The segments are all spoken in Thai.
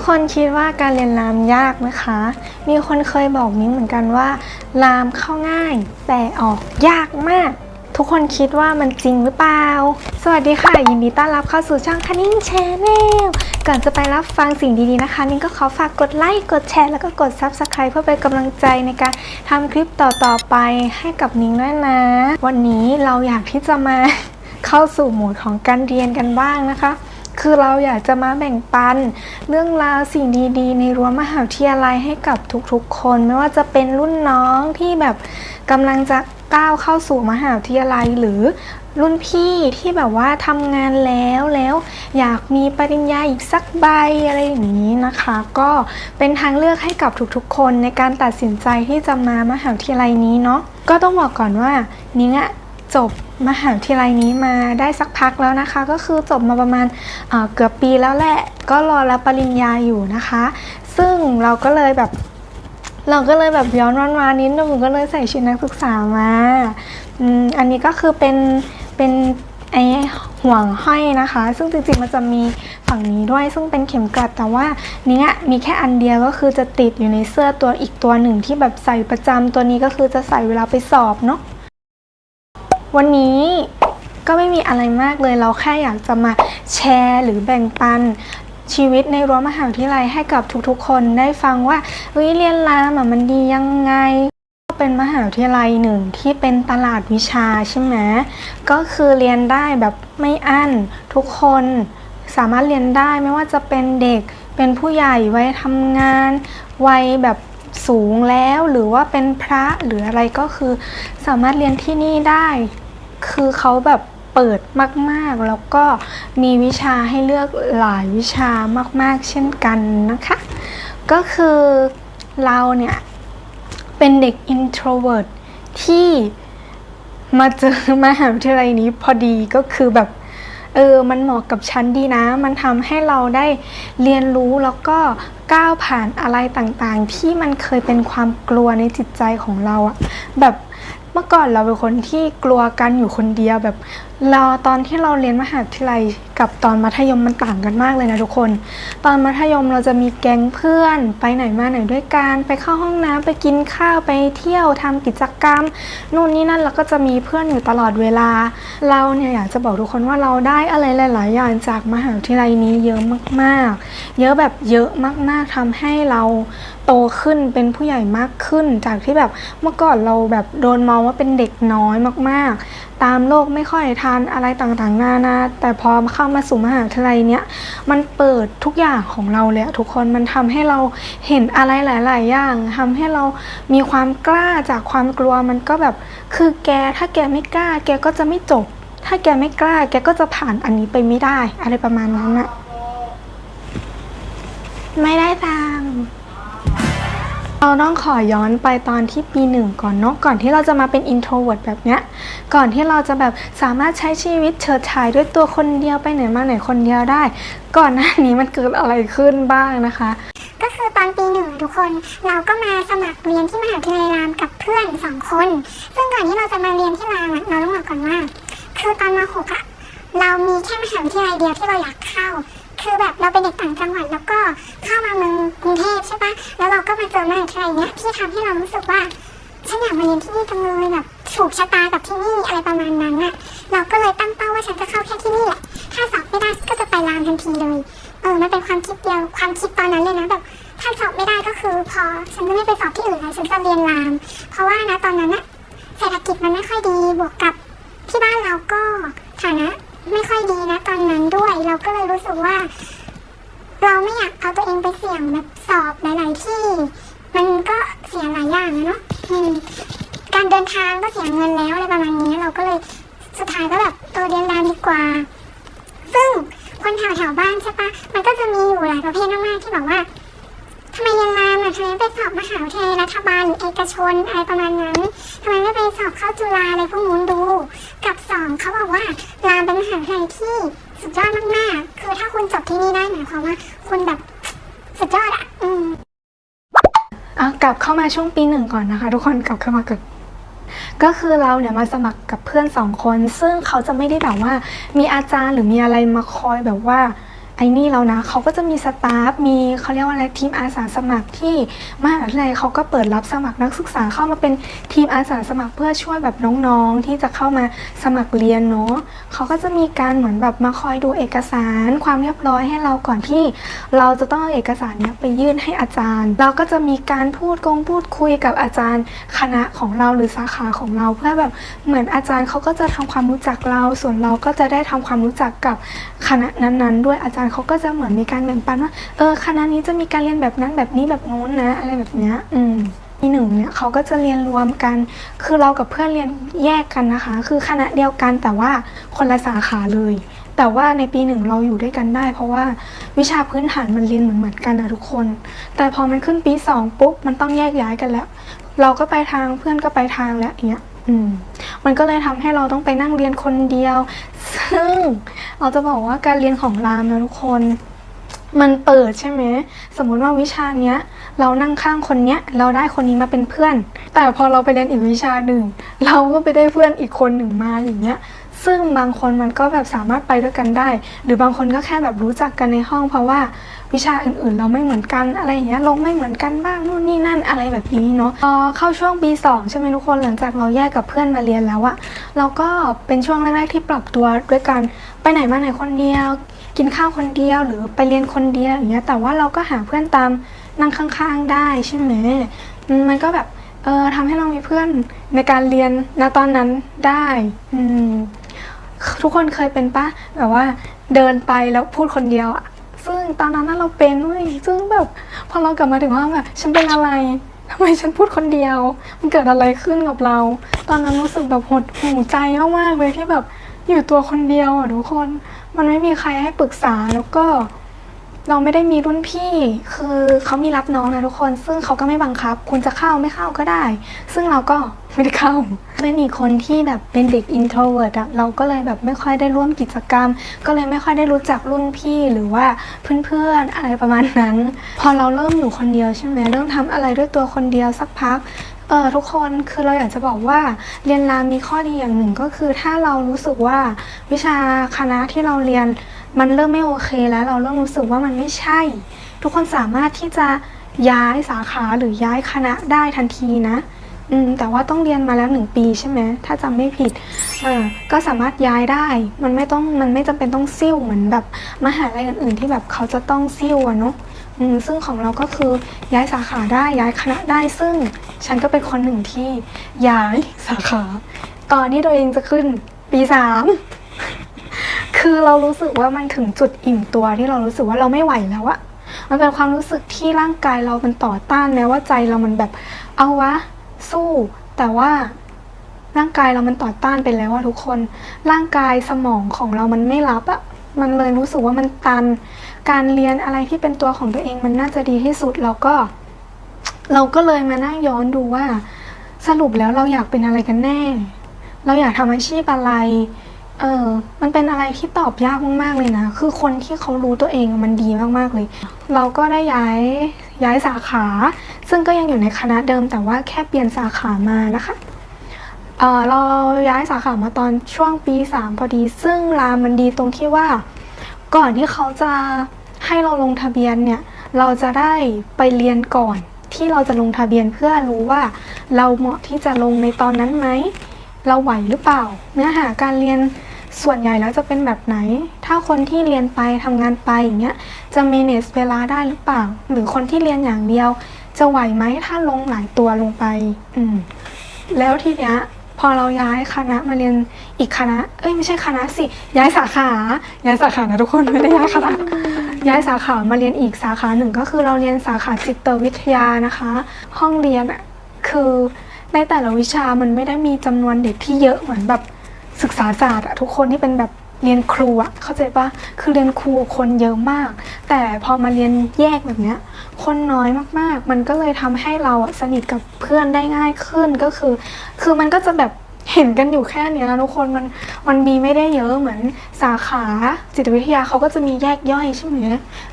กคนคิดว่าการเรียนรามยากไหมคะ มีคนเคยบอกมิ้งเหมือนกันว่า รามเข้าง่าย แต่ออกยากมาก ทุกคนคิดว่ามันจริงหรือเปล่า สวัสดีค่ะ ยินดีต้อนรับเข้าสู่ช่องคันนิ่งแชนแนลก่อนจะไปรับฟังสิ่งดีๆนะคะ นิ้งก็ขอฝากกดไลค์ กดแชร์ แล้วก็กด Subscribe เพื่อเป็นกำลังใจในการทำคลิปต่อๆไปให้กับนิ้งด้วยนะ วันนี้เราอยากที่จะมาเข้าสู่โหมดของการเรียนกันบ้างนะคะ คือเราอยากจะมาแบ่งปัน เรื่องราวสิ่งดีๆ ในรั้วมหาวิทยาลัยให้กับทุกๆคน ไม่ว่าจะเป็นรุ่นน้องที่แบบกำลังจะก้าวเข้าสู่มหาวิทยาลัยหรือรุ่นพี่ที่แบบว่าทำงานแล้วแล้วอยากมีปริญญาอีกสักใบอะไรอย่างนี้นะคะ ก็เป็นทางเลือกให้กับทุกๆ คนในการตัดสินใจที่จะมามหาวิทยาลัยนี้เนาะก็ต้องบอกก่อนว่านิ้งอะ จบมหาวิทยาลัยนี้มาได้สักพักแล้วนะคะ ก็คือจบมาประมาณเเกือบปีแล้วแหละ ก็รอรับปริญญาอยู่นะคะ ซึ่งเราก็เลยแบบ เราก็เลยแบบย้อนวันวานิดนึงก็เลยใส่ชุดนักศึกษามาอืมอันนี้ก็คือเป็นเป็นไอห่วงห้อยนะคะ ซึ่งจริงๆมันจะมีฝั่งนี้ด้วยซึ่งเป็นเข็มกลัดแต่ว่าเนี้ยมีแค่อันเดียวก็คือจะติดอยู่ในเสื้อตัวอีกตัวหนึ่งที่แบบใส่ประจำตัวนี้ก็คือจะใส่เวลาไปสอบเนาะ วันนี้ก็ไม่มีอะไรมากเลยเราแค่อยากจะมาแชร์หรือแบ่งปันชีวิตในรั้วมหาวิทยาลัยให้กับทุกๆ คนได้ฟังว่าเฮ้ยเรียนรามมันดียังไงเป็นมหาวิทยาลัยหนึ่งที่เป็นตลาดวิชาใช่ไหมก็คือเรียนได้แบบไม่อั้นทุกคนสามารถเรียนได้ไม่ว่าจะเป็นเด็กเป็นผู้ใหญ่วัยทำงานวัยแบบ สูงแล้วหรือว่าเป็นพระหรืออะไรก็คือ สามารถเรียนที่นี่ได้ คือเขาแบบเปิดมากๆ แล้วก็มีวิชาให้เลือกหลายวิชามาก ๆ เช่นกันนะคะ ก็คือเราเนี่ย เป็นเด็ก introvert ที่มาเจอมหาวิทยาลัยนี้พอดีก็คือแบบ เออมันเหมาะกับฉันดีนะ มันทำให้เราได้เรียนรู้แล้วก็ก้าวผ่านอะไรต่างๆ ที่มันเคยเป็นความกลัวในจิตใจของเราอะแบบเมื่อก่อนเราเป็นคนที่กลัวกันอยู่คนเดียวแบบ เราตอนที่เราเรียนมหาวิทยาลัยกับตอนมัธยมมันต่างกันมากเลยนะทุกคน ตอนมัธยมเราจะมีแก๊งเพื่อน ไปไหนมาไหนด้วยกันไปเข้าห้องน้ำไปกินข้าวไปเที่ยวทำกิจกรรมนู่นนี่นั่นแล้วก็จะมีเพื่อนอยู่ตลอดเวลา เราเนี่ยอยากจะบอกทุกคนว่าเราได้อะไรหลาย ๆ อย่างจากมหาวิทยาลัยนี้เยอะมากๆ เยอะแบบเยอะมากๆทำให้เราโตขึ้นเป็นผู้ใหญ่มากขึ้นจากที่แบบเมื่อก่อนเราแบบโดนมองว่าเป็นเด็กน้อยมาก ๆ ตามโลกไม่ค่อยทันอะไรต่างๆนานาแต่พอเข้ามาสู่มหาวิทยาลัยเนี้ยมันเปิดทุกอย่างของเราเลยทุกคนมันทำให้เราเห็นอะไรหลาย ๆ อย่างทำให้เรามีความกล้าจากความกลัวมันก็แบบคือแกถ้าแกไม่กล้า แกก็จะไม่จบ ถ้าแกไม่กล้า แกก็จะผ่านอันนี้ไปไม่ได้ อะไรประมาณนั้นอะไม่ได้ตาม เราต้องขอย้อนไปตอนที่ปีหนึ่งก่อนเนาะก่อนที่เราจะมาเป็น introvert แบบเนี้ยก่อนที่เราจะแบบสามารถใช้ชีวิตเฉิดฉายด้วยตัวคนเดียวไปไหนมาไหนคนเดียวได้ ก่อนหน้านี้มันเกิดอะไรขึ้นบ้างนะคะ ก็คือตอนปีหนึ่งทุกคนเราก็มาสมัครเรียนที่มหาวิทยาลัยรามกับเพื่อนสองคน ซึ่งก่อนที่เราจะมาเรียนที่รามเราต้องบอกก่อนว่า คือตอนมหกอะเรามีแค่มหาวิทยาลัยเดียวที่เราอยากเข้า คือแบบเราเป็นเด็กต่างจังหวัดแล้วก็เข้ามาเมืองกรุงเทพใช่ปะแล้วเราก็มาเจอมหาวิทยาลัยเนี้ยที่ทำให้เรารู้สึกว่าฉันอยากมาเรียนที่นี่จังเลยแบบถูกชะตากับที่นี่อะไรประมาณนั้นอะเราก็เลยตั้งเป้าว่าฉันจะเข้าแค่ที่นี่แหละถ้าสอบไม่ได้ก็จะไปรามทันทีเลยเออมันเป็นความคิดเดียวความคิดตอนนั้นเลยนะแบบถ้าสอบไม่ได้ก็คือพอฉันจะไม่ไปสอบที่อื่นแล้วฉันจะเรียนราม เพราะว่านะตอนนั้นอะเศรษฐกิจมันไม่ค่อยดีบวกกับที่บ้านเราก็ฐานะ ไม่ค่อยดีนะตอนนั้นด้วย เราก็เลยรู้สึกว่า เราไม่อยากเอาตัวเองไปเสี่ยงแบบสอบหลาย ๆ ที่ มันก็เสียหลายอย่างนะเนาะการเดินทางก็เสียเงินแล้วอะไรประมาณนี้เราก็เลยสุดท้ายก็แบบตัวเรียนรามดีกว่า ซึ่งคนแถวแถวบ้านใช่ปะมันก็จะมีอยู่หลายประเภทมากๆที่บอกว่า ทำไมเรียนรามอะทำไมไปสอบมหาวิทยาลัยรัฐบาลหรือเอกชนอะไรประมาณนั้นทำไมไม่ไปสอบเข้าจุฬาอะไรพวกนู้นดู กับสองเขาบอกว่ารามเป็นมหาวิทยาลัยที่สุดยอดมากๆ คือถ้าคุณจบที่นี่ได้หมายความว่าคุณแบบสุดยอดอะอืมเอากลับเข้ามาช่วงปีหนึ่งก่อนนะคะ ทุกคนกลับเข้ามาก่อนก็คือเราเนี่ยมาสมัครกับเพื่อนสองคน ซึ่งเขาจะไม่ได้แบบว่า มีอาจารย์หรือมีอะไรมาคอยแบบว่า ไอ้นี่แล้วนะเขาก็จะมีสตาฟมีเขาเรียกว่าอะไรทีมอาสาสมัครที่มหาวิทยาลัยเขาก็เปิดรับสมัครนักศึกษาเข้ามาเป็นทีมอาสาสมัครเพื่อช่วยแบบน้องๆ ที่จะเข้ามาสมัครเรียนเนาะเขาก็จะมีการเหมือนแบบมาคอยดูเอกสารความเรียบร้อยให้เราก่อนที่ เราจะต้องเอาเอกสารเนี้ยไปยื่นให้อาจารย์ เราก็จะมีการพูดกงพูดคุยกับอาจารย์คณะของเราหรือสาขาของเรา เพื่อแบบเหมือนอาจารย์เขาก็จะทำความรู้จักเรา ส่วนเราก็จะได้ทำความรู้จักกับคณะนั้นๆ ด้วยอาจารย์เขาก็จะเหมือนมีการแบ่งปันว่าเออคณะนี้จะมีการเรียนแบบนั้นแบบนี้แบบโน้นนะอะไรแบบเนี้ยอืมปีหนึ่งเนี่ยเขาก็จะเรียนรวมกัน คือเรากับเพื่อนเรียนแยกกันนะคะ คือคณะเดียวกันแต่ว่าคนละสาขาเลย แต่ว่าในปีหนึ่งเราอยู่ด้วยกันได้ เพราะว่าวิชาพื้นฐานมันเรียนเหมือนเหมือนๆกันนะทุกคน แต่พอมันขึ้นปีสองปุ๊บมันต้องแยกย้ายกันแล้ว เราก็ไปทางเพื่อนก็ไปทางแล้วอย่างเงี้ย อืม มันก็เลยทำให้เราต้องไปนั่งเรียนคนเดียว ซึ่งเราจะบอกว่าการเรียนของรามนะทุกคน มันเปิดใช่ไหม สมมุติว่าวิชาเนี้ย เรานั่งข้างคนเนี้ย เราได้คนนี้มาเป็นเพื่อน แต่พอเราไปเรียนอีกวิชาหนึ่ง เราก็ไปได้เพื่อนอีกคนหนึ่งมาอย่างเงี้ยซึ่งบางคนมันก็แบบสามารถไปด้วยกันได้ หรือบางคนก็แค่แบบรู้จักกันในห้องเพราะว่า วิชาอื่นๆ เราไม่เหมือนกันอะไรอย่างเงี้ยลงไม่เหมือนกันบ้างนู่นนี่นั่นอะไรแบบนี้เนาะพอเข้าช่วงปีสองใช่ไหมทุกคนหลังจากเราแยกกับเพื่อนมาเรียนแล้วอะเราก็เป็นช่วงแรกๆที่ปรับตัวด้วยกันไปไหนมาไหนคนเดียว กินข้าวคนเดียวหรือไปเรียนคนเดียวอย่างเงี้ยแต่ว่าเราก็หาเพื่อนตามนั่งข้างๆได้ใช่ไหมมันก็แบบเออทำให้เรามีเพื่อนในการเรียนณตอนนั้นได้อืมทุกคนเคยเป็นปะแบบว่าเดินไปแล้วพูดคนเดียวอะ ตอนนั้นน่ะเราเป็นเว้ยซึ่งแบบพอเรากลับมาถึงห้องแบบฉันเป็นอะไรทำไมฉันพูดคนเดียว มันเกิดอะไรขึ้นกับเรา ตอนนั้นรู้สึกแบบหดหูใจมากๆเลยที่แบบอยู่ตัวคนเดียวอะทุกคน มันไม่มีใครให้ปรึกษาแล้วก็ เราไม่ได้มีรุ่นพี่ คือเขามีรับน้องนะทุกคน ซึ่งเขาก็ไม่บังคับ คุณจะเข้าไม่เข้าก็ได้ ซึ่งเราก็ไม่ได้เข้าไม่มีคนที่แบบเป็นเด็ก introvert อะเราก็เลยแบบไม่ค่อยได้ร่วมกิจกรรม ก็เลยไม่ค่อยได้รู้จักรุ่นพี่หรือว่าเพื่อนๆอะไรประมาณนั้น พอเราเริ่มอยู่คนเดียวใช่ไหมเริ่มทำอะไรด้วยตัวคนเดียวสักพักเออทุกคนคือเราอยากจะบอกว่าเรียนรามมีข้อดีอย่างหนึ่งก็คือถ้าเรารู้สึกว่าวิชาคณะที่เราเรียน มันเริ่มไม่โอเคแล้วเราเริ่มรู้สึกว่ามันไม่ใช่ ทุกคนสามารถที่จะย้ายสาขาหรือย้ายคณะได้ทันทีนะอืมแต่ว่าต้องเรียนมาแล้วหนึ่งปีใช่ไหมถ้าจำไม่ผิดเออก็สามารถย้ายได้ มันไม่ต้องมันไม่จำเป็นต้องซิ่วเหมือนแบบมหาลัยอื่น ๆ ที่แบบเขาจะต้องซิ่วอะเนาะอืมซึ่งของเราก็คือย้ายสาขาได้ย้ายคณะได้ ซึ่งฉันก็เป็นคนหนึ่งที่ย้ายสาขาตอนที่ตัวเองจะขึ้นปีสาม คือเรารู้สึกว่ามันถึงจุดอิ่มตัวที่เรารู้สึกว่าเราไม่ไหวแล้วอะมันเป็นความรู้สึกที่ร่างกายเรามันต่อต้านแม้ว่าใจเรามันแบบเอาวะ สู้ แต่ว่าร่างกายเรามันต่อต้านไปแล้วอะทุกคน ร่างกายสมองของเรามันไม่รับอะมันเลยรู้สึกว่ามันตัน การเรียนอะไรที่เป็นตัวของตัวเองมันน่าจะดีที่สุดแล้วก็ เราก็เลยมานั่งย้อนดูว่า สรุปแล้วเราอยากเป็นอะไรกันแน่ เราอยากทำอาชีพอะไร เออ มันเป็นอะไรที่ตอบยากมากๆเลยนะ คือคนที่เขารู้ตัวเองมันดีมากๆเลย เราก็ได้ย้ายย้ายสาขา ซึ่งก็ยังอยู่ในคณะเดิมแต่ว่าแค่เปลี่ยนสาขามานะคะ เออเราย้ายสาขามาตอนช่วงปีสามพอดี ซึ่งรามมันดีตรงที่ว่า ก่อนที่เขาจะให้เราลงทะเบียนเนี่ย เราจะได้ไปเรียนก่อนที่เราจะลงทะเบียนเพื่อรู้ว่าเราเหมาะที่จะลงในตอนนั้นไหม เราไหวหรือเปล่า เนื้อหาการเรียน ส่วนใหญ่แล้วจะเป็นแบบไหน ถ้าคนที่เรียนไปทำงานไปอย่างเงี้ย จะ manage เวลาได้หรือเปล่า หรือคนที่เรียนอย่างเดียว จะไหวไหมถ้าลงหลายตัวลงไป อืม แล้วทีเนี้ยพอเราย้ายคณะมาเรียนอีกคณะ เอ้ยไม่ใช่คณะสิ ย้ายสาขา ย้ายสาขานะทุกคนไม่ได้ย้ายคณะ ย้ายสาขามาเรียนอีกสาขาหนึ่งก็คือเราเรียนสาขาจิตวิทยานะคะ ห้องเรียนอะคือในแต่ละวิชามันไม่ได้มีจำนวนเด็กที่เยอะเหมือนแบบ ศึกษาศาสตร์อะทุกคนที่เป็นแบบเรียนครูอะเข้าใจปะคือเรียนครูคนเยอะมาก แต่พอมาเรียนแยกแบบเนี้ย คนน้อยมากๆ มันก็เลยทำให้เราอะสนิทกับเพื่อนได้ง่ายขึ้นก็คือ คือมันก็จะแบบ เห็นกันอยู่แค่เนี้ยทุกคนมันมันมีไม่ได้เยอะเหมือนสาขาจิตวิทยาเขาก็จะมีแยกย่อยใช่ไหม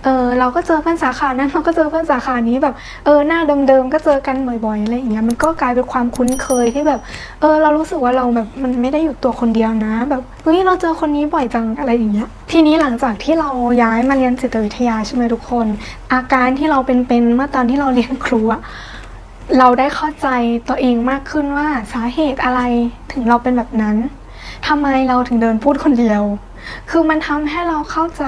เออเราก็เจอเพื่อนสาขานั้นเราก็เจอเพื่อนสาขานี้แบบเออหน้าเดิมๆก็เจอกันบ่อยๆอะไรอย่างเงี้ยมันก็กลายเป็นความคุ้นเคยที่แบบ เออ เรารู้สึกว่าเราแบบมันไม่ได้อยู่ตัวคนเดียวนะ แบบเฮ้ยเราเจอคนนี้บ่อยจังอะไรอย่างเงี้ยทีนี้หลังจากที่เราย้ายมาเรียนจิตวิทยาใช่ไหมทุกคน อาการที่เราเป็นๆเมื่อตอนที่เราเรียนครูอะ เราได้เข้าใจตัวเองมากขึ้นว่าสาเหตุอะไรถึงเราเป็นแบบนั้นทำไมเราถึงเดินพูดคนเดียว คือมันทำให้เราเข้าใจ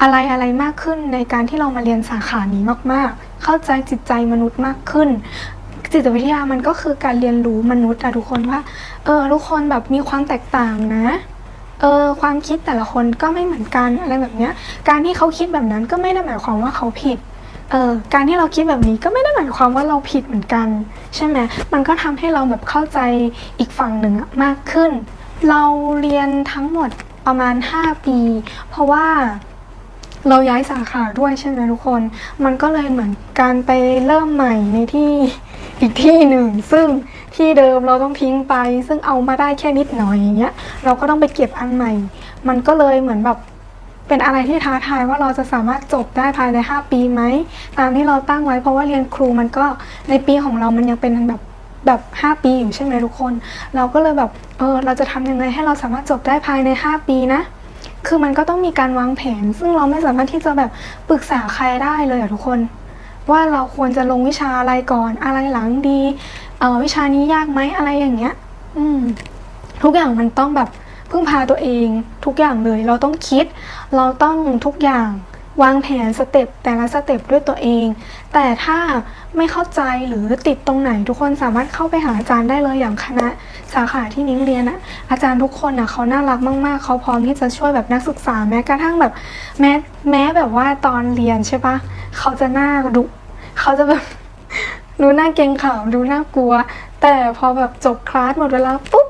อะไรอะไรมากขึ้นในการที่เรามาเรียนสาขานี้มากๆ เข้าใจจิตใจมนุษย์มากขึ้น จิตวิทยามันก็คือการเรียนรู้มนุษย์อะทุกคนว่า เออทุกคนแบบมีความแตกต่างนะ เออความคิดแต่ละคนก็ไม่เหมือนกันอะไรแบบเนี้ย การที่เขาคิดแบบนั้นก็ไม่ได้หมายความว่าเขาผิด เออการที่เราคิดแบบนี้ก็ไม่ได้หมายความว่าเราผิดเหมือนกัน ใช่ไหมมันก็ทำให้เราแบบเข้าใจอีกฝั่งหนึ่งมากขึ้น เราเรียนทั้งหมดประมาณ 5 ปี เพราะว่าเราย้ายสาขาด้วยใช่ไหมทุกคน มันก็เลยเหมือนการไปเริ่มใหม่ในที่อีกที่หนึ่ง ซึ่งที่เดิมเราต้องทิ้งไป ซึ่งเอามาได้แค่นิดหน่อยอย่างเงี้ย เราก็ต้องไปเก็บอันใหม่ มันก็เลยเหมือนแบบ เป็นอะไรที่ท้าทายว่าเราจะสามารถจบได้ภายใน 5 ปีไหมตามที่เราตั้งไว้เพราะว่าเรียนครูมันก็ในปีของเรามันยังเป็นแบบแบบ 5 ปีอยู่ใช่ไหมทุกคน เราก็เลยแบบเออเราจะทำยังไงให้เราสามารถจบได้ภายใน 5 ปีนะ คือมันก็ต้องมีการวางแผน ซึ่งเราไม่สามารถที่จะแบบปรึกษาใครได้เลยอะทุกคน ว่าเราควรจะลงวิชาอะไรก่อนอะไรหลังดีเออวิชานี้ยากไหมอะไรอย่างเงี้ย อืมทุกอย่างมันต้องแบบ พึ่งพาตัวเองทุกอย่างเลย เราต้องคิด เราต้องทุกอย่างวางแผนสเต็ปแต่ละสเต็ปด้วยตัวเอง แต่ถ้าไม่เข้าใจหรือติดตรงไหนทุกคนสามารถเข้าไปหาอาจารย์ได้เลยอย่างคณะสาขาที่นิ้งเรียนอะอาจารย์ทุกคนอะเขาน่ารักมากๆ เขาพร้อมที่จะช่วยแบบนักศึกษาแม้กระทั่งแบบแม้แม้แบบว่าตอนเรียนใช่ปะเขาจะหน้าดุเขาจะแบบดูน่าเกรงขามดูน่ากลัว แต่พอแบบจบคลาสหมดเวลาปุ๊บ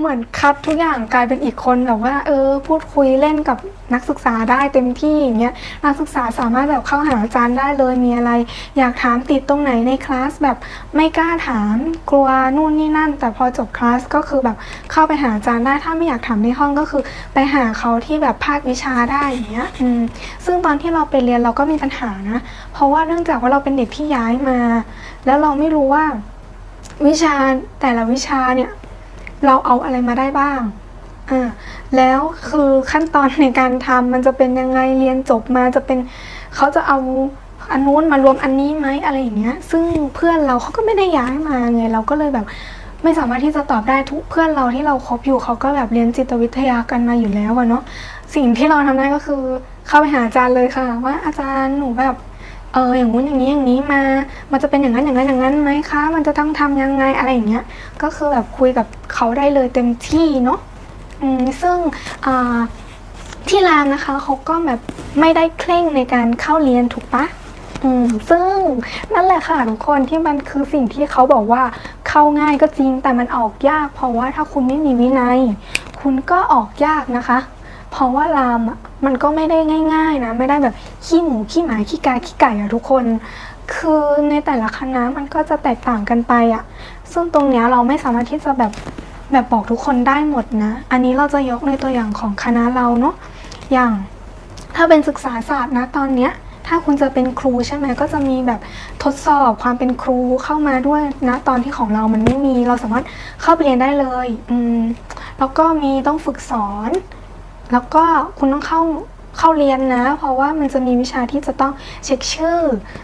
เหมือนคัดทุกอย่างกลายเป็นอีกคนแบบว่า เออ พูดคุยเล่นกับนักศึกษาได้เต็มที่อย่างเงี้ยนักศึกษาสามารถแบบเข้าหาอาจารย์ได้เลยมีอะไร อยากถามติดตรงไหนในคลาสแบบไม่กล้าถามกลัวนู่นนี่นั่น แต่พอจบคลาสก็คือแบบเข้าไปหาอาจารย์ได้ถ้าไม่อยากถามในห้องก็คือ ไปหาเขาที่แบบภาควิชาได้อย่างเงี้ยอืมซึ่งตอนที่เราไปเรียนเราก็มีปัญหานะ เพราะว่าเนื่องจากว่าเราเป็นเด็กที่ย้ายมา แล้วเราไม่รู้ว่าวิชาแต่ละวิชาเนี่ย เราเอาอะไรมาได้บ้างอ่าแล้วคือขั้นตอนในการทำมันจะเป็นยังไงเรียนจบมาจะเป็นเขาจะเอาอันนู้นมารวมอันนี้ไหมอะไรอย่างเงี้ย ซึ่งเพื่อนเราเขาก็ไม่ได้ย้ายมาไงเราก็เลยแบบไม่สามารถที่จะตอบได้ทุกเพื่อนเราที่เราคบอยู่เขาก็แบบเรียนจิตวิทยากันมาอยู่แล้วอะเนาะสิ่งที่เราทำได้ก็คือเข้าไปหาอาจารย์เลยค่ะ ว่าอาจารย์หนูแบบ เอออย่างงู้นอย่างนี้อย่างนี้มา มันจะเป็นอย่างนั้นอย่างนั้นอย่างนั้นไหมคะ มันจะต้องทำยังไงอะไรอย่างเงี้ย ก็คือแบบคุยกับเขาได้เลยเต็มที่เนาะอืมซึ่งอ่าที่รามนะคะเขาก็แบบไม่ได้เคร่งในการเข้าเรียนถูกปะอืมซึ่งนั่นแหละค่ะทุกคนที่มันคือสิ่งที่เขาบอกว่าเข้าง่ายก็จริงแต่มันออกยาก เพราะว่าถ้าคุณไม่มีวินัย คุณก็ออกยากนะคะ เพราะว่ารามอะมันก็ไม่ได้ง่าย ๆ นะ ไม่ได้แบบขี้หมูขี้หมาขี้กาขี้ไก่อะทุกคน คือในแต่ละคณะมันก็จะแตกต่างกันไปอะซึ่งตรงเนี้ยเราไม่สามารถที่จะแบบแบบบอกทุกคนได้หมดนะ อันนี้เราจะยกในตัวอย่างของคณะเราเนาะอย่างถ้าเป็นศึกษาศาสตร์นะตอนเนี้ยถ้าคุณจะเป็นครูใช่ไหมก็จะมีแบบทดสอบความเป็นครูเข้ามาด้วยนะตอนที่ของเรามันไม่มีเราสามารถเข้าไปเรียนได้เลย อืมแล้วก็มีต้องฝึกสอน แล้วก็คุณต้องเข้าเข้าเรียนนะ เพราะว่ามันจะมีวิชาที่จะต้องเช็คชื่อ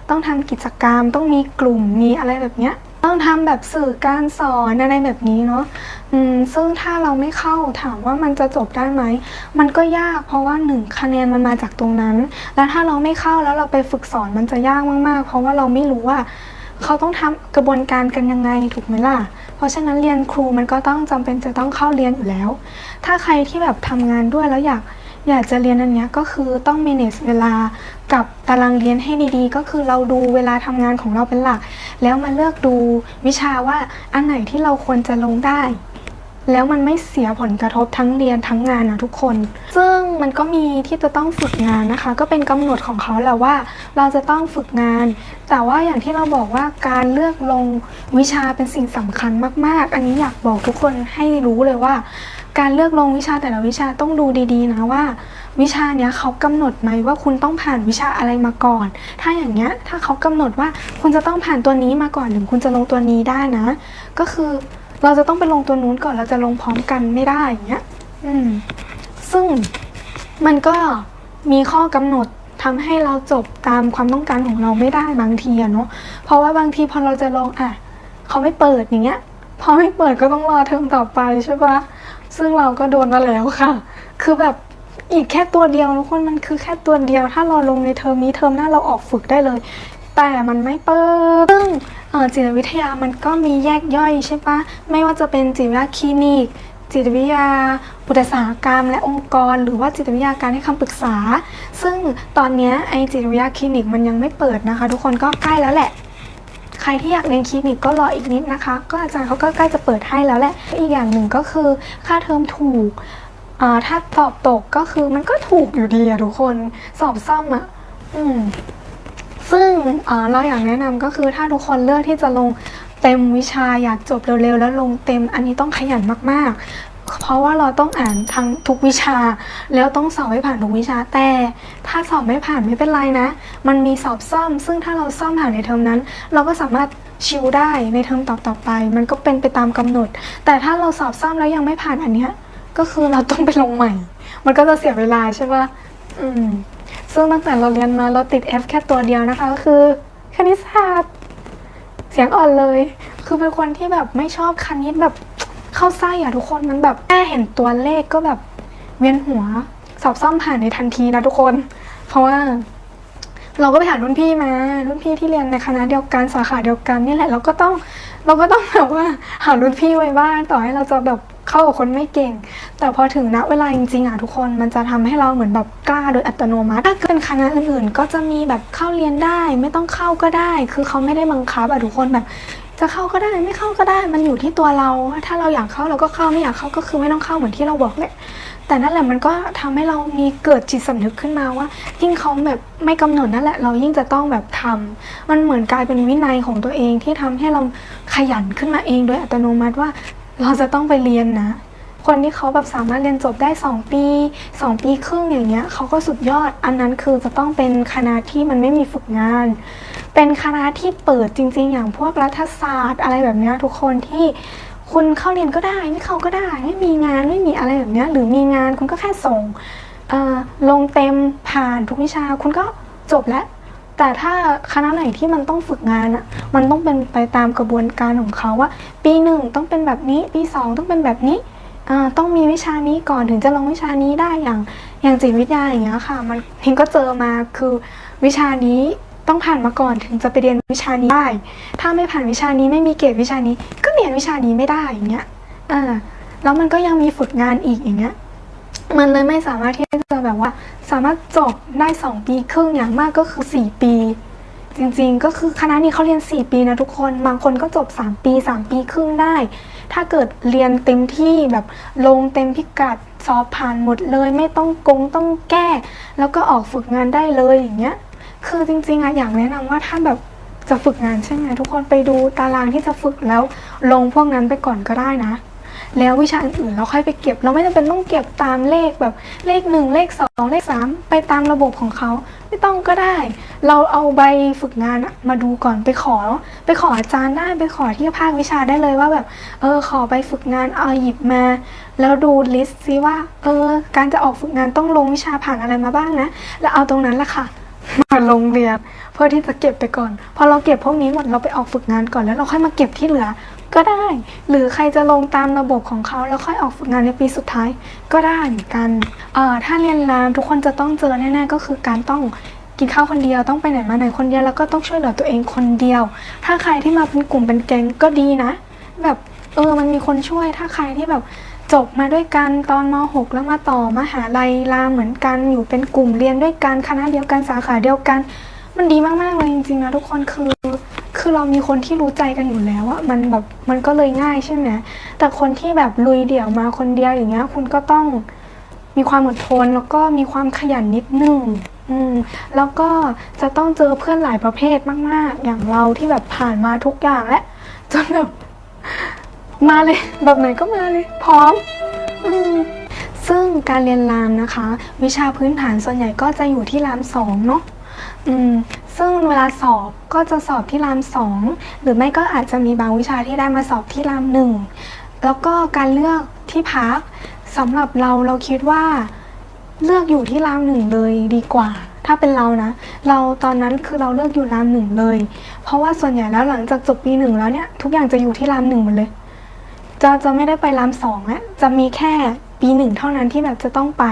ต้องทำกิจกรรม ต้องมีกลุ่มมีอะไรแบบเนี้ยต้องทำแบบสื่อการสอนอะไรแบบนี้เนาะอืมซึ่งถ้าเราไม่เข้าถามว่ามันจะจบได้ไหม มันก็ยากเพราะว่าหนึ่งคะแนนมันมาจากตรงนั้น แล้วถ้าเราไม่เข้าแล้วเราไปฝึกสอนมันจะยากมากๆ เพราะว่าเราไม่รู้ว่า เขาต้องทำกระบวนการกันยังไงถูกไหมล่ะ เพราะฉะนั้นเรียนครูมันก็ต้องจำเป็นจะต้องเข้าเรียนอยู่แล้ว ถ้าใครที่แบบทำงานด้วยแล้วอยากอยากจะเรียนอันเนี้ยก็คือต้อง manage เวลากับตารางเรียนให้ดีๆ ก็คือเราดูเวลาทำงานของเราเป็นหลัก แล้วมาเลือกดูวิชาว่าอันไหนที่เราควรจะลงได้ แล้วมันไม่เสียผลกระทบทั้งเรียนทั้งงานนะทุกคน ซึ่งมันก็มีที่จะต้องฝึกงานนะคะ ก็เป็นกำหนดของเขาแหละว่า เราจะต้องฝึกงาน แต่ว่าอย่างที่เราบอกว่าการเลือกลงวิชาเป็นสิ่งสำคัญมาก ๆ อันนี้อยากบอกทุกคนให้รู้เลยว่า การเลือกลงวิชาแต่ละวิชาต้องดูดีๆนะว่า วิชาเนี้ยเขากำหนดไหมว่าคุณต้องผ่านวิชาอะไรมาก่อน ถ้าอย่างเงี้ยถ้าเขากำหนดว่าคุณจะต้องผ่านตัวนี้มาก่อนถึงคุณจะลงตัวนี้ได้นะ ก็คือ เราจะต้องไปลงตัวนู้นก่อนเราจะลงพร้อมกันไม่ได้อย่างเงี้ยอืมซึ่งมันก็มีข้อกำหนดทำให้เราจบตามความต้องการของเราไม่ได้บางทีอะเนาะเพราะว่าบางทีพอเราจะลงอะเขาไม่เปิดอย่างเงี้ย พอไม่เปิดก็ต้องรอเทอมต่อไปใช่ปะซึ่งเราก็โดนมาแล้วค่ะ คือแบบอีกแค่ตัวเดียวทุกคนมันคือแค่ตัวเดียว ถ้าเราลงในเทอมนี้เทอมหน้าเราออกฝึกได้เลย แต่มันไม่เปิดซึ่งจิตวิทยามันก็มีแยกย่อยใช่ปะไม่ว่าจะเป็นจิตวิทยาคลินิก จิตวิทยาอุตสาหกรรม และองค์กร หรือว่าจิตวิทยาการให้คำปรึกษา ซึ่งตอนนี้ไอจิตวิทยาคลินิกมันยังไม่เปิดนะคะ ทุกคนก็ใกล้แล้วแหละใครที่อยากเรียนคลินิกก็รออีกนิดนะคะ ก็อาจารย์เขาก็ใกล้จะเปิดให้แล้วแหละ อีกอย่างหนึ่งก็คือค่าเทอมถูก ถ้าสอบตกก็คือมันก็ถูกอยู่ดีอะทุกคน สอบซ่อมอะอืม ซึ่งเราอยากแนะนำก็คือถ้าทุกคนเลือกที่จะลงเต็มวิชาอยากจบเร็วๆ แล้วลงเต็มอันนี้ต้องขยันมากๆ เพราะว่าเราต้องอ่านทั้งทุกวิชา แล้วต้องสอบให้ผ่านทุกวิชาแต่ ถ้าสอบไม่ผ่านไม่เป็นไรนะ มันมีสอบซ่อม ซึ่งถ้าเราซ่อมผ่านในเทอมนั้น เราก็สามารถชิวได้ในเทอมต่อๆไป มันก็เป็นไปตามกำหนด แต่ถ้าเราสอบซ่อมแล้วยังไม่ผ่านอันเนี้ยก็คือเราต้องไปลงใหม่ มันก็จะเสียเวลาใช่ปะอืม ซึ่งตั้งแต่เราเรียนมาเราติด F แค่ตัวเดียวนะคะ ก็คือคณิตศาสตร์ เสียงอ่อนเลย คือเป็นคนที่แบบไม่ชอบคณิตแบบเข้าไส้อะทุกคนมันแบบแค่เห็นตัวเลขก็แบบเวียนหัว สอบซ่อมผ่านในทันทีนะทุกคน เพราะว่าเราก็ไปหารุ่นพี่มา รุ่นพี่ที่เรียนในคณะเดียวกันสาขาเดียวกันนี่แหละเราก็ต้องเราก็ต้องแบบว่าหารุ่นพี่ไว้บ้างต่อให้เราจะแบบ เข้ากับคนไม่เก่ง แต่พอถึงณเวลาจริงๆอะทุกคนมันจะทำให้เราเหมือนแบบกล้าโดยอัตโนมัติ ถ้าเป็นคณะอื่นๆ ก็จะมีแบบเข้าเรียนได้ ไม่ต้องเข้าก็ได้ คือเขาไม่ได้บังคับอะทุกคนแบบ จะเข้าก็ได้ไม่เข้าก็ได้ มันอยู่ที่ตัวเรา ถ้าเราอยากเข้าเราก็เข้าไม่อยากเข้าก็คือไม่ต้องเข้าเหมือนที่เราบอกแหละแต่นั่นแหละมันก็ทำให้เรามีเกิดจิตสำนึกขึ้นมาว่า ยิ่งเขาแบบไม่กำหนดนั่นแหละ เรายิ่งจะต้องแบบทำมันเหมือนกลายเป็นวินัยของตัวเองที่ทำให้เราขยันขึ้นมาเองโดยอัตโนมัติว่า เราจะต้องไปเรียนนะ คนที่เขาแบบสามารถเรียนจบได้ 2 ปี 2 ปีครึ่งอย่างเงี้ยเขาก็สุดยอด อันนั้นคือจะต้องเป็นคณะที่มันไม่มีฝึกงาน เป็นคณะที่เปิดจริง ๆ อย่างพวกรัฐศาสตร์ อะไรแบบเนี้ยทุกคนที่คุณเข้าเรียนก็ได้ไม่เข้าก็ได้ ไม่มีงานไม่มีอะไรแบบเนี้ยหรือมีงานคุณก็แค่ส่งเอ่อลงเต็มผ่านทุกวิชาคุณก็จบแล้ว แต่ถ้าคณะไหนที่มันต้องฝึกงานอะมันต้องเป็นไปตามกระบวนการของเขาว่า ปีหนึ่งต้องเป็นแบบนี้ ปีสองต้องเป็นแบบนี้ต้องมีวิชานี้ก่อนถึงจะลงวิชานี้ได้อย่างอย่างจิตวิทยาอย่างเงี้ยค่ะ มันพิงก็เจอมาคือวิชานี้ต้องผ่านมาก่อนถึงจะไปเรียนวิชานี้ได้ ถ้าไม่ผ่านวิชานี้ไม่มีเกรดวิชานี้ ก็เรียนวิชานี้ไม่ได้อย่างเงี้ยอ่าแล้วมันก็ยังมีฝึกงานอีกอย่างเงี้ย มันเลยไม่สามารถที่จะแบบว่า สามารถจบได้2ปีครึ่งอย่างมากก็คือ4ปี จริงๆ ก็คือคณะนี้เขาเรียน 4 ปีนะทุกคน บางคนก็จบ 3 ปี 3 ปีครึ่งได้ ถ้าเกิดเรียนเต็มที่แบบลงเต็มพิกัดสอบผ่านหมดเลย ไม่ต้องกงต้องแก้ แล้วก็ออกฝึกงานได้เลยอย่างเงี้ย คือจริงๆอะอยากแนะนำว่าถ้าแบบจะฝึกงานใช่ไหมทุกคนไปดูตารางที่จะฝึกแล้วลงพวกนั้นไปก่อนก็ได้นะ แล้ววิชาอื่นเราค่อยไปเก็บ เราไม่จำเป็นต้องเก็บตามเลขแบบเลขหนึ่งเลขสองเลขสามไปตามระบบของเขาไม่ต้องก็ได้ เราเอาใบฝึกงานมาดูก่อนไปขอ ไปขออาจารย์ได้ไปขอที่ภาควิชาได้เลยว่าแบบ เออขอไปฝึกงานเอาหยิบมา แล้วดูลิสต์ซิว่า เออ การจะออกฝึกงานต้องลงวิชาผ่านอะไรมาบ้างนะ แล้วเอาตรงนั้นแหละค่ะมาลงเรียนเพื่อที่จะเก็บไปก่อน พอเราเก็บพวกนี้หมดเราไปออกฝึกงานก่อนแล้วเราค่อยมาเก็บที่เหลือ ก็ได้ หรือใครจะลงตามระบบของเขาแล้วค่อยออกฝึกงานในปีสุดท้ายก็ได้เหมือนกันเอ่อถ้าเรียนรามทุกคนจะต้องเจอแน่ๆก็คือการต้องกินข้าวคนเดียวต้องไปไหนมาไหนคนเดียวแล้วก็ต้องช่วยเหลือตัวเองคนเดียว ถ้าใครที่มาเป็นกลุ่มเป็นแก๊งก็ดีนะ แบบเออมันมีคนช่วยถ้าใครที่แบบจบมาด้วยกันตอนม .6 แล้วมาต่อมาหาลัยรามเหมือนกันอยู่เป็นกลุ่มเรียนด้วยกันคณะเดียวกันสาขาเดียวกัน มันดีมากๆเลยจริงๆนะทุกคนคือ คือเรามีคนที่รู้ใจกันอยู่แล้วอะมันแบบมันก็เลยง่ายใช่ไหมแต่คนที่แบบลุยเดี่ยวมาคนเดียวอย่างเงี้ย คุณก็ต้องมีความอดทนแล้วก็มีความขยันนิดนึงอืมแล้วก็จะต้องเจอเพื่อนหลายประเภทมาก ๆ อย่างเราที่แบบผ่านมาทุกอย่างและ จนแบบมาเลย แบบไหนก็มาเลย พร้อมอมซึ่งการเรียนรามนะคะ วิชาพื้นฐานส่วนใหญ่ก็จะอยู่ที่รามสองเนาะ อืมซึ่งเวลาสอบก็จะสอบที่รามสองหรือไม่ก็อาจจะมีบางวิชาที่ได้มาสอบที่รามหนึ่งแล้วก็การเลือกที่พักสำหรับเราเราคิดว่าเลือกอยู่ที่รามหนึ่งเลยดีกว่า ถ้าเป็นเรานะ เราตอนนั้นคือเราเลือกอยู่รามหนึ่งเลย เพราะว่าส่วนใหญ่แล้วหลังจากจบปีหนึ่งแล้วเนี่ยทุกอย่างจะอยู่ที่รามหนึ่งหมดเลย จะจะไม่ได้ไปรามสองแล้วจะมีแค่ปีหนึ่งเท่านั้นที่แบบจะต้องไป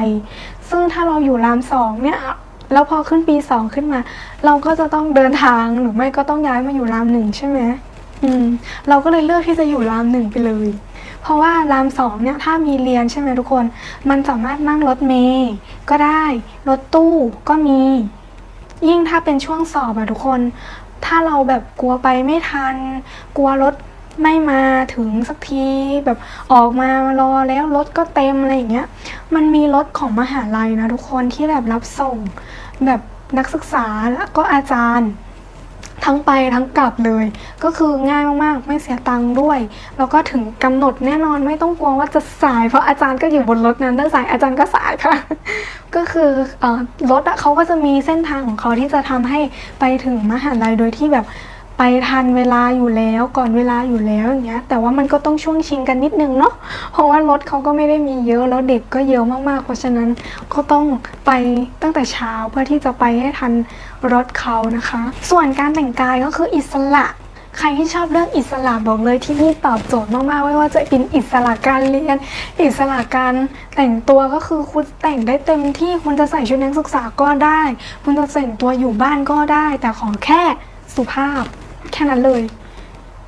ซึ่งถ้าเราอยู่รามสองเนี่ย แล้วพอขึ้นปีสองขึ้นมา เราก็จะต้องเดินทางหรือไม่ก็ต้องย้ายมาอยู่รามหนึ่งใช่ไหมอืม เราก็เลยเลือกที่จะอยู่รามหนึ่งไปเลย เพราะว่ารามสองเนี่ยถ้ามีเรียนใช่ไหมทุกคน มันสามารถนั่งรถเมย์ก็ได้ รถตู้ก็มี ยิ่งถ้าเป็นช่วงสอบอะทุกคน ถ้าเราแบบกลัวไปไม่ทัน กลัวรถ ไม่มาถึงสักทีแบบออกมารอแล้วรถก็เต็มอะไรอย่างเงี้ย มันมีรถของมหาลัยนะทุกคนที่แบบรับส่ง แบบนักศึกษาแล้วก็อาจารย์ ทั้งไปทั้งกลับเลย ก็คือง่ายมากๆไม่เสียตังค์ด้วย แล้วก็ถึงกำหนดแน่นอนไม่ต้องกลัวว่าจะสาย เพราะอาจารย์ก็อยู่บนรถนั้นถ้าสายอาจารย์ก็สายค่ะ ก็คืออรถเขาก็จะมีเส้นทางของเขาที่จะทำให้ไปถึงมหาลัยโดยที่แบบ ไปทันเวลาอยู่แล้วก่อนเวลาอยู่แล้วอย่างเงี้ยแต่ว่ามันก็ต้องช่วงชิงกันนิดนึงเนาะเพราะว่ารถเขาก็ไม่ได้มีเยอะแล้วเด็กก็เยอะมากๆ เพราะฉะนั้นก็ต้องไปตั้งแต่เช้าเพื่อที่จะไปให้ทันรถเขานะคะ ส่วนการแต่งกายก็คืออิสระใครที่ชอบเรื่องอิสระบอกเลยที่นี่ตอบโจทย์มากๆไม่ว่าจะเป็นอิสระการเรียน อิสระการแต่งตัวก็คือคุณแต่งได้เต็มที่คุณจะใส่ชุดนักศึกษาก็ได้ คุณจะแต่งตัวอยู่บ้านก็ได้ แต่ขอแค่สุภาพ แค่นั้นเลย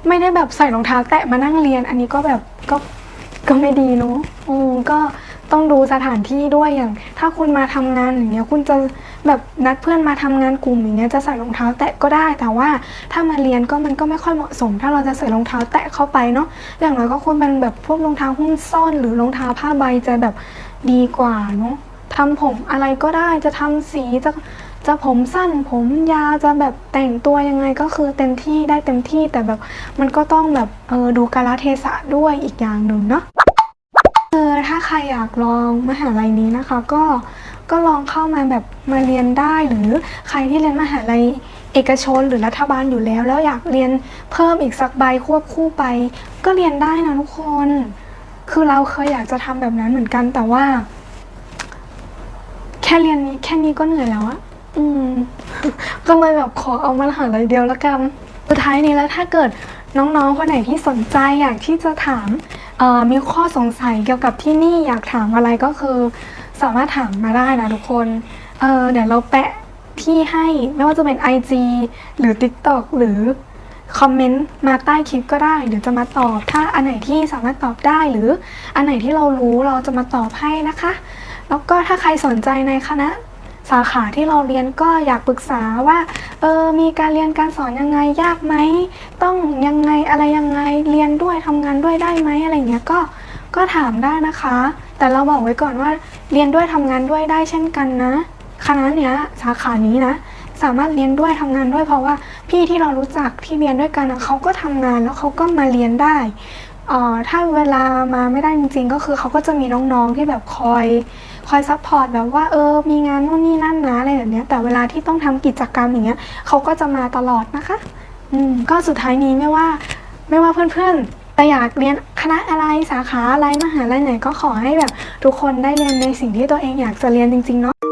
ไม่ได้แบบใส่รองเท้าแตะมานั่งเรียน อันนี้ก็แบบก็ก็ไม่ดีเนาะอืมก็ต้องดูสถานที่ด้วยอย่าง ถ้าคุณมาทำงานอย่างเงี้ยคุณจะแบบนัดเพื่อนมาทำงานกลุ่มอย่างเงี้ยจะใส่รองเท้าแตะก็ได้ แต่ว่าถ้ามาเรียนก็มันก็ไม่ค่อยเหมาะสม ถ้าเราจะใส่รองเท้าแตะเข้าไปเนาะอย่างน้อยก็ควรเป็นแบบพวกรองเท้าหุ้มส้น หรือรองเท้าผ้าใบจะแบบดีกว่าเนาะทำผมอะไรก็ได้จะทำสีจะ จะผมสั้นผมยาวจะแบบแต่งตัวยังไงก็คือเต็มที่ได้เต็มที่แต่แบบมันก็ต้องแบบเออดูกาลเทศะด้วยอีกอย่างหนึ่งเนาะคือถ้าใครอยากลองมหาลัยนี้นะคะ ก็ก็ลองเข้ามาแบบมาเรียนได้หรือใครที่เรียนมหาลัยเอกชนหรือรัฐบาลอยู่แล้ว แล้วอยากเรียนเพิ่มอีกสักใบควบคู่ไป ก็เรียนได้นะทุกคน คือเราเคยอยากจะทำแบบนั้นเหมือนกันแต่ว่า แค่เรียนนี้แค่นี้ก็เหนื่อยแล้วอะ อืม ก็เลยแบบขอเอามาหาลัยเดียวละกัน สุดท้ายนี้แล้วถ้าเกิดน้องๆ คนไหนที่สนใจอยากที่จะถามเอ่อมีข้อสงสัยเกี่ยวกับที่นี่อยากถามอะไรก็คือ สามารถถามมาได้นะทุกคนเออเดี๋ยวเราแปะที่ให้ไม่ว่าจะเป็น IG หรือ TikTok หรือคอมเมนต์มาใต้คลิปก็ได้เดี๋ยวจะมาตอบ ถ้าอันไหนที่สามารถตอบได้หรืออันไหนที่เรารู้เราจะมาตอบให้นะคะ แล้วก็ถ้าใครสนใจในคณะ สาขาที่เราเรียนก็อยากปรึกษาว่าเออมีการเรียนการสอนยังไงยากไหมต้องยังไงอะไรยังไงเรียนด้วยทำงานด้วยได้ไหมอะไรเงี้ยก็ก็ถามได้นะคะ แต่เราบอกไว้ก่อนว่าเรียนด้วยทำงานด้วยได้เช่นกันนะคณะเนี้ยสาขานี้นะ สามารถเรียนด้วยทำงานด้วยเพราะว่าพี่ที่เรารู้จักที่เรียนด้วยกันนะเขาก็ทำงานแล้วเขาก็มาเรียนได้เอ่อถ้าเวลามาไม่ได้จริง ๆ ก็คือเขาก็จะมีน้องๆที่แบบคอย คอยซัพพอร์ตแบบว่าเออมีงานนู่นนี่นั่นนะอะไรแบบเนี้ยแต่เวลาที่ต้องทำกิจกรรมอย่างเงี้ยเขาก็จะมาตลอดนะคะอืมก็สุดท้ายนี้ไม่ว่าไม่ว่าเพื่อนๆจะอยากเรียนคณะอะไรสาขาอะไรมหาลัยไหนก็ขอให้แบบทุกคนได้เรียนในสิ่งที่ตัวเองอยากจะเรียนจริงๆเนาะ